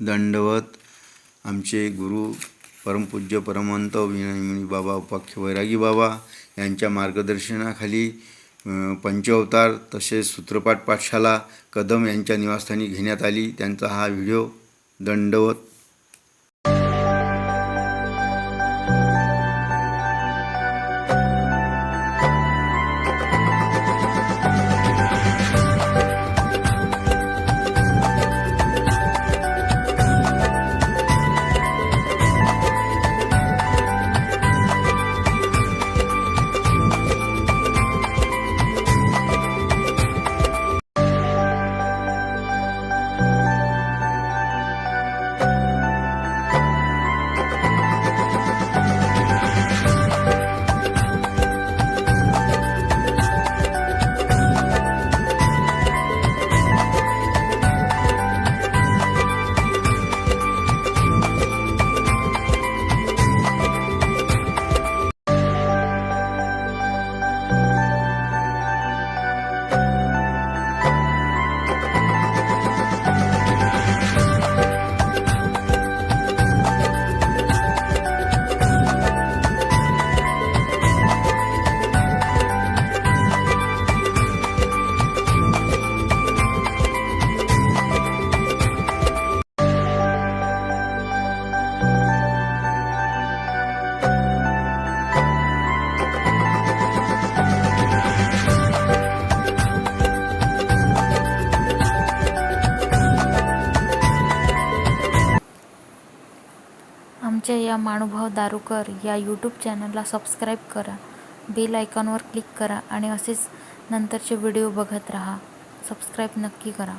दंडवत आमचे गुरु परमपूज्य परमंत विनयमुनी बाबा उपाख्य वैरागी बाबा यांच्या मार्गदर्शनाखाली पंचअवतार तसेच सूत्रपाठ पाठशाला कदम यांच्या निवासस्थानी घेण्यात आली. त्यांचा हा व्हिडिओ दंडवत आमच्या या मानुभाव दारुकर या यूट्यूब चॅनलला सबस्क्राईब करा. बेल आयकॉनवर क्लिक करा आणि असेच नंतरचे व्हिडिओ बघत राहा. सबस्क्राईब नक्की करा.